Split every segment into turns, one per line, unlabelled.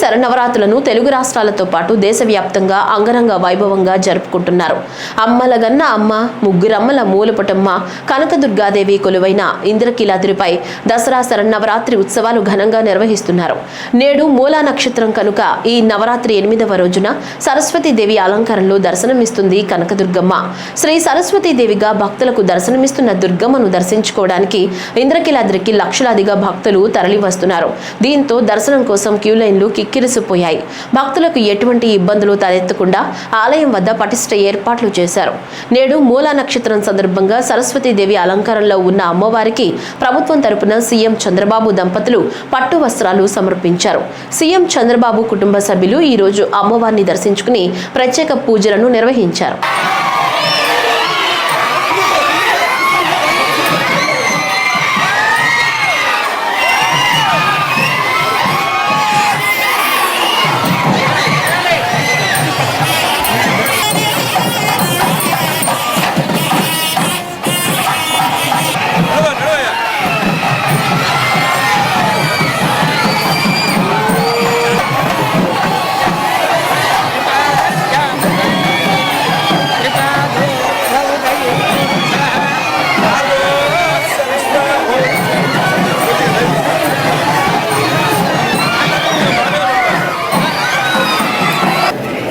శరణవరాత్రులను తెలుగు రాష్ట్రాలతో పాటు దేశవ్యాప్తంగా అంగరంగ వైభవంగా జరుపుకుంటున్నారు. అమ్మలగన్న అమ్మ ముగ్గురమ్మల మూలపటమ్మ కనకదుర్గాదేవి కొలువైన ఇంద్రకీలాద్రిపై దసరా శరణవరాత్రి ఉత్సవాలు ఘనంగా నిర్వహిస్తున్నారు. నేడు మూలా నక్షత్రం కనుక ఈ నవరాత్రి ఎనిమిదవ రోజున సరస్వతీదేవి అలంకారంలో దర్శనమిస్తుంది కనకదుర్గమ్మ. శ్రీ సరస్వతీదేవిగా భక్తులకు దర్శనమిస్తున్న దుర్గమ్మను దర్శించుకోవడానికి ఇంద్రకీలాద్రికి లక్షలాదిగా భక్తులు తరలి వస్తున్నారు దీంతో దర్శనం కోసం క్యూ లైన్లు కిక్కిరిసిపోయాయి. భక్తులకు ఎటువంటి ఇబ్బందులు తలెత్తకుండా ఆలయం వద్ద పటిష్ట ఏర్పాట్లు చేశారు. నేడు మూలా నక్షత్రం సందర్భంగా సరస్వతీదేవి అలంకారంలో ఉన్న అమ్మవారికి ప్రభుత్వం తరపున సీఎం చంద్రబాబు దంపతులు పట్టు వస్త్రాలు సమర్పించారు. సీఎం చంద్రబాబు కుటుంబ సభ్యులు ఈ రోజు అమ్మవారిని దర్శించుకుని ప్రత్యేక పూజలను నిర్వహించారు.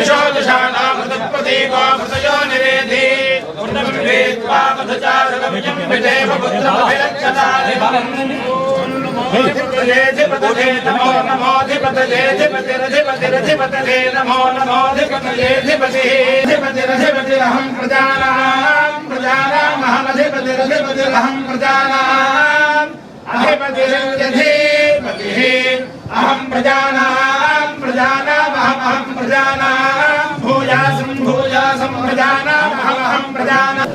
దీర్ఘమాయుః అవిశోదశానామృతప్రతీకో మృతయో నివేధి ఉన్నం వేత్వా మధుచారుగమిజం విదేవ పుత్రమభిరక్షతాని బలం ధిపతలే నమో ప్రజానామహమహం ప్రజానాం భూయాసం భూయాసం ప్రజానామహమహం ప్రజానాం